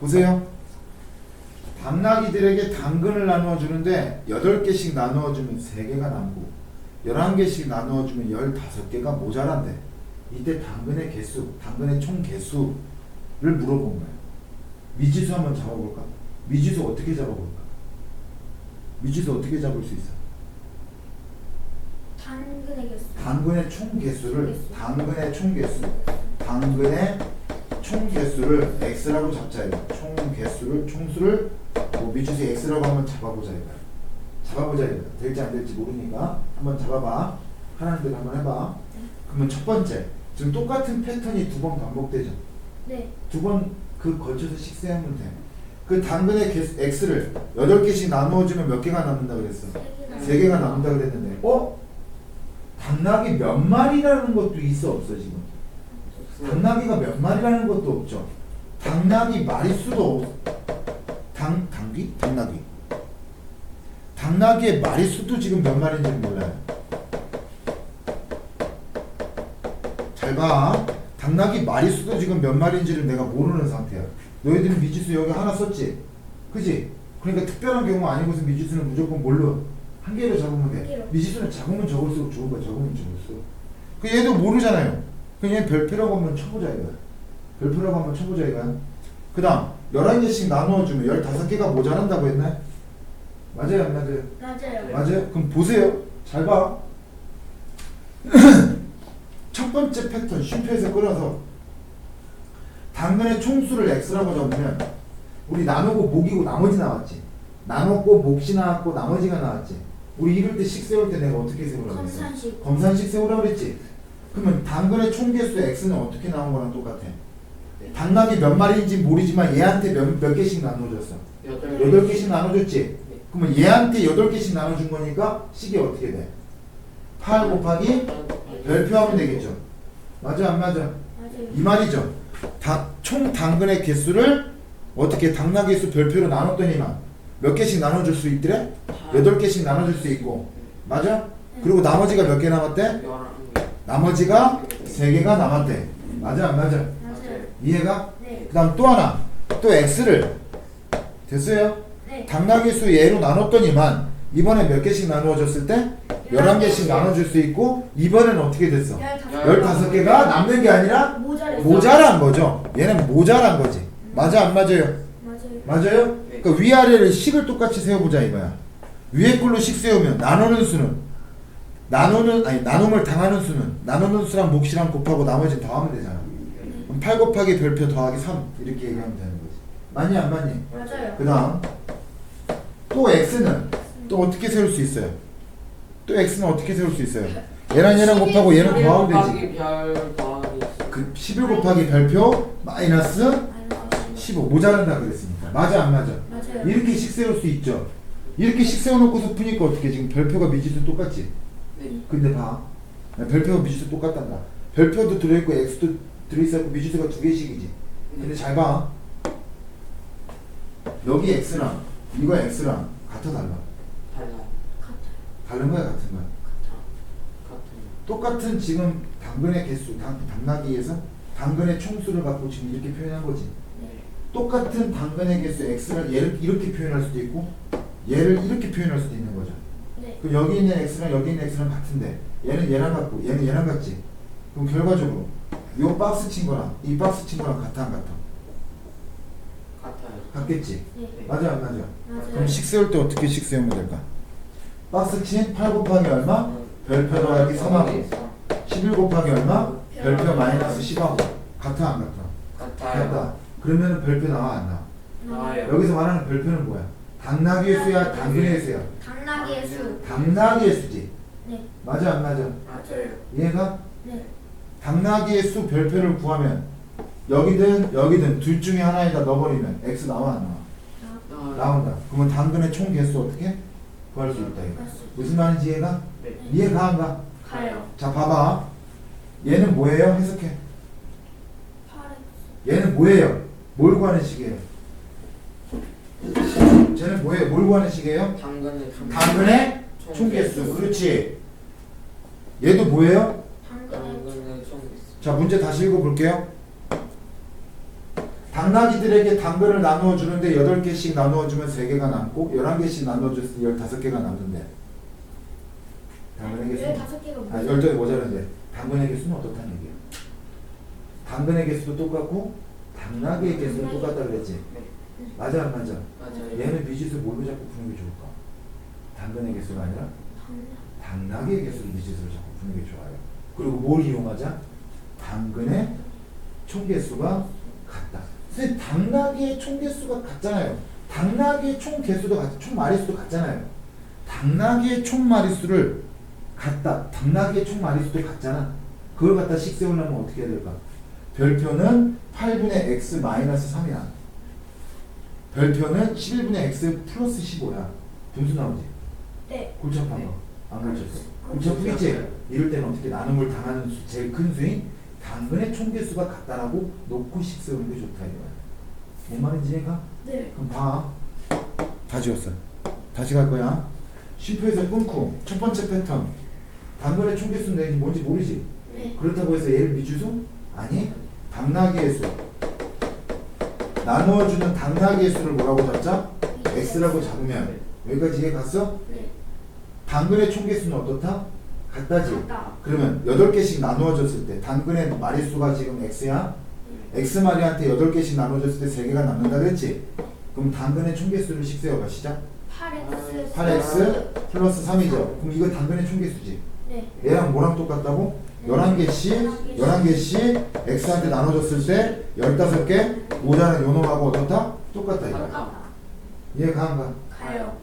보세요. 당나귀들에게 당근을 나누어 주는데 8개씩 나누어 주면 3개가 남고 11개씩 나누어 주면 15개가 모자란대. 이때 당근의 개수, 당근의 총 개수를 물어본 거예요. 미지수 한번 잡아볼까? 미지수 어떻게 잡아볼까? 미지수 어떻게 잡을 수 있어? 당근의 개수. 당근의 총 개수를 개수. 당근의 총 개수 당근의 총 개수를 x라고 잡자 이거 총 개수를 총수를 뭐 미주수 x라고 한번 잡아보자 이거 잡아보자 이거 될지 안 될지 모르니까 한번 잡아봐. 대로 한번 해봐. 그러면 첫 번째 지금 똑같은 패턴이 두 번 반복되죠? 네. 두 번 그 걸쳐서 식세하면 돼 그 당근의 개수 x를 8개씩 나누어주면 몇 개가 남는다 그랬어? 세 개가 남는다 그랬는데 어? 당나귀 몇 마리라는 것도 있어 없어 지금 당나귀가 몇 마리라는 것도 없죠. 당나귀 마리수도 없- 당 당귀? 당나귀. 당나귀의 마리수도 지금 몇 마리인지 몰라요. 잘 봐. 당나귀 마리수도 지금 몇 마리인지를 내가 모르는 상태야. 너희들은 미지수 여기 하나 썼지? 그지? 그러니까 특별한 경우 아니고서 미지수는 무조건 뭘로? 한 개로 잡으면 한 돼. 미지수는 작으면 적을수록 좋은 거야. 적으면 적을수록 그 얘도 모르잖아요 그냥 별표라고 한번 쳐보자 이거야 별표라고 한번 쳐보자 이거야 그 다음 11개씩 나누어주면 15개가 모자란다고 했나요? 맞아요 안 맞아요? 맞아요. 맞아요? 그럼 보세요. 잘 봐. 첫 번째 패턴 쉼표에서 끌어서 당근의 총수를 x라고 잡으면 우리 나누고 목이고 나머지 나왔지. 나눴고 몫이 나왔고 나머지가 나왔지. 우리 이럴 때 식 세울 때 내가 어떻게 세우라고 그랬어? 검산식. 검산식 세우라고 그랬지. 그러면 당근의 총 개수 x는 어떻게 나온 거랑 똑같아? 당나귀 몇 마리인지 모르지만 얘한테 몇, 몇 개씩 나눠줬어. 여덟 여덟 개씩 나눠줬지. 그러면 얘한테 여덟 개씩 나눠준 거니까 식이 어떻게 돼? 8 곱하기 별표하면 되겠죠. 맞아 안 맞아? 맞아요. 이 말이죠. 다, 총 당근의 개수를 어떻게 당나귀 수 별표로 나눴더니만 몇 개씩 나눠줄 수 있더래? 여덟 개씩 나눠줄 수 있고 맞아? 그리고 나머지가 몇 개 남았대? 나머지가 세 개가 남았대. 맞아 안 맞아? 맞아요. 이해가? 네. 그 다음 또 하나 또 x를 됐어요? 네. 당나귀 수 예로 나눴더니만 이번에 몇 개씩 나누어졌을 때 11개씩 나눠줄 수 있고 이번에는 어떻게 됐어? 열다섯. 15개가 남는 게 아니라. 모자란 거죠 얘는 모자란 거지 맞아 안 맞아요? 맞아요. 맞아요? 네. 그러니까 위아래를 식을 똑같이 세워보자 이거야 위에 걸로 식 세우면 나누는 수는 나누는 아니 나눔을 당하는 수는 나누는 수랑 몫이랑 곱하고 나머지는 더하면 되잖아 그럼 8 곱하기 별표 더하기 3 이렇게 얘기하면 되는 거지 맞니 안 맞니? 맞아요. 그 다음 또 x는 또 어떻게 세울 수 있어요? 또 x는 어떻게 세울 수 있어요? 얘랑 얘랑 곱하고 얘는 더하면 되지 별 더하기 그11 곱하기 별표 마이너스 아니, 15 모자란다 그랬으니까 맞아 안 맞아? 맞아요. 이렇게 식 세울 수 있죠 이렇게 식 세워놓고서 푸니까 어떻게 지금 별표가 미지수 똑같지? 네 근데 봐 별표가 미지수 똑같단다 별표도 들어있고 x도 들어있었고 미지수가 두 개씩이지 근데 잘 봐. 여기 x랑 이거 x랑 같아 달라. 달라 같아요. 다른 거야 같은 거야. 같은 똑같은 지금 당근의 개수, 당, 당나귀에서 당근의 총수를 갖고 지금 이렇게 표현한 거지. 네. 똑같은 당근의 개수 x를 얘를 이렇게 표현할 수도 있고 얘를 이렇게 표현할 수도 있는 거죠. 네. 그럼 여기 있는 x랑 여기 있는 x랑 같은데 얘는 얘랑 같고 얘는 얘랑 같지. 그럼 결과적으로 이 박스 친 거랑 이 박스 친 거랑 같아 안 같아? 같아요 같겠지. 네. 맞아 안 맞아? 맞아요. 그럼 식 세울 때 어떻게 식 세우면 될까? 박스 친 8 곱하기 얼마? 별표 더하기 3하고 11 곱하기 얼마? 별표 마이너스 10하고 같아 안 같아? 같아요 같다 그러면 별표 나와 안 나와? 나와요. 여기서 말하는 별표는 뭐야? 당나귀의 수야 당근의 수야? 당나귀의 수. 당나귀의 수지 네. 맞아 안 맞아? 맞아요 이해가? 네. 당나귀의 수 별표를 구하면 여기든 여기든 둘 중에 하나에다 넣어버리면 x 나와 안 나와? 나온다 그러면 당근의 총 개수 어떻게? 구할 수 있다 이거 무슨 말인지 이해가? 네 이해가 안 가? 가요. 자 봐봐 얘는 뭐예요? 해석해 팔에. 얘는 뭐예요? 뭘 구하는 식이에요? 쟤는 뭐예요? 뭘 구하는 식이에요? 당근의 총- 당근의 총개수 그렇지 얘도 뭐예요? 당근의 당근의 총자 문제 다시 읽어볼게요 당나귀들에게 당근을 나누어 주는데 8개씩 나누어 주면 3개가 남고 11개씩 나누어 줬을 때 15개가 남는데 당근의 개수 열다섯 개가 아, 뭐예요? 12개 모자란데 당근의 개수는 어떻다는 얘기야? 당근의 개수도 똑같고 당나귀의 개수도 똑같다 그랬지? 네. 맞아 안 맞아? 맞아요. 얘는 미지수 뭘로 자꾸 푸는 게 좋을까? 당근의 개수가 아니라 당나귀의 개수를 미지수로 자꾸 푸는 게 좋아요. 그리고 뭘 이용하자? 당근의 총 개수가 같다. 선생님 당나귀의 총 개수가 같잖아요. 당나귀의 총 개수도 같, 총 마리수도 같잖아요. 당나귀의 총 마리수를 같다. 당나귀의 총 마리수도 같잖아. 그걸 갖다 식 세우려면 어떻게 해야 될까? 별표는 8분의 x 마이너스 3이야. 별표는 11분의 x 플러스 15야. 분수 나오지? 네. 아파 네. 안 골쳤어? 골치 아프겠지? 이럴 때는 어떻게 나눔을 당하는 수, 제일 큰 수인 당근의 총개수가 같다라고 놓고 식 세우는 게 좋다 이거야. 뭔 말인지 이해가? 네. 그럼 봐. 다 지웠어. 다시 갈 거야. 쉼표에서 끊고 첫 번째 패턴. 당근의 총개수는 뭔지 모르지? 네. 그렇다고 해서 얘를 미주수? 아니. 당나귀의 수. 나누어주는 당나귀의 수를 뭐라고 잡자? x라고 잡으면 여기까지 이해 갔어? 네. 당근의 총개수는 어떻다? 같다지? 같다. 그러면 8개씩 나누어졌을 때 당근의 마리수가 지금 x야? x마리한테 8개씩 나눠줬을 때 3개가 남는다 그랬지? 그럼 당근의 총개수를 식세어봐 시작 8x 8x 플러스 3이죠 그럼 이거 당근의 총개수지 네. 얘랑 뭐랑 똑같다고? 11개씩 11개씩 x한테 나눠줬을 때 15개 모자는 요놈하고 어떻다? 똑같다 이거야 똑같다. 이해 가 안 가? 가요.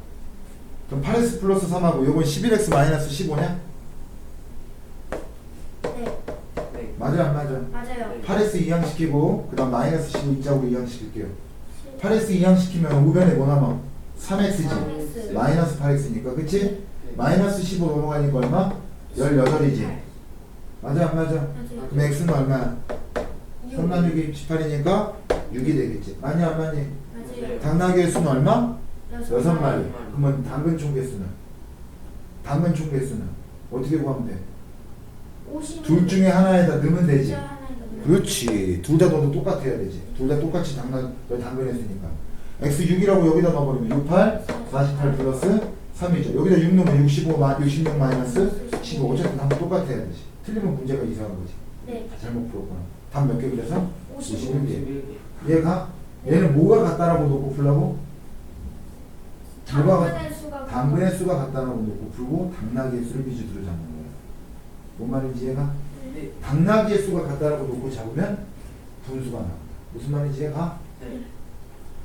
그럼 8x 플러스 3하고 요건 11x 마이너스 15냐? 네. 네. 맞아 안 맞아? 맞아요. 8x 이항시키고 그 다음 마이너스 15 이자고 이항시킬게요 8x 이항시키면 우변에 뭐 남아? 3x지 3x. 마이너스 8x니까 그치? 네. 마이너스 15 넘어가니까 얼마? 18이지 맞아 안 맞아? 그럼 x는 얼마야? 3만 6이 18이니까 6이 되겠지 맞냐 안 맞니? 당나귀의 수는 얼마? 여섯 6마리 그러면 당근 총 개수는? 당근 총 개수는? 어떻게 구하면 돼? 50. 둘 중에 하나에다 넣으면 되지 그렇지. 둘 다 너도 똑같아야 되지. 둘 다 똑같이 당근, 너 당근했으니까. x 6이라고 여기다 넣어버리면 68, 48 플러스 3이죠. 여기다 6 넣으면 65, 마, 66 마이너스 15. 어쨌든 답은 똑같아야 되지. 틀리면 문제가 이상한 거지. 네. 다 잘못 풀었구나. 답 몇 개 그래서? 55. 51 개. 얘가? 얘는 뭐가 같다라고 놓고 풀라고? 뭐가 당근의 수가 당근의 수가 같다라고 놓고 풀고 당나귀의 수를 미주수로 잡는 거야. 뭔 말인지 얘가? 네. 당나귀의 수가 같다라고 놓고 잡으면 분수가 나와. 무슨 말인지 이해가? 네.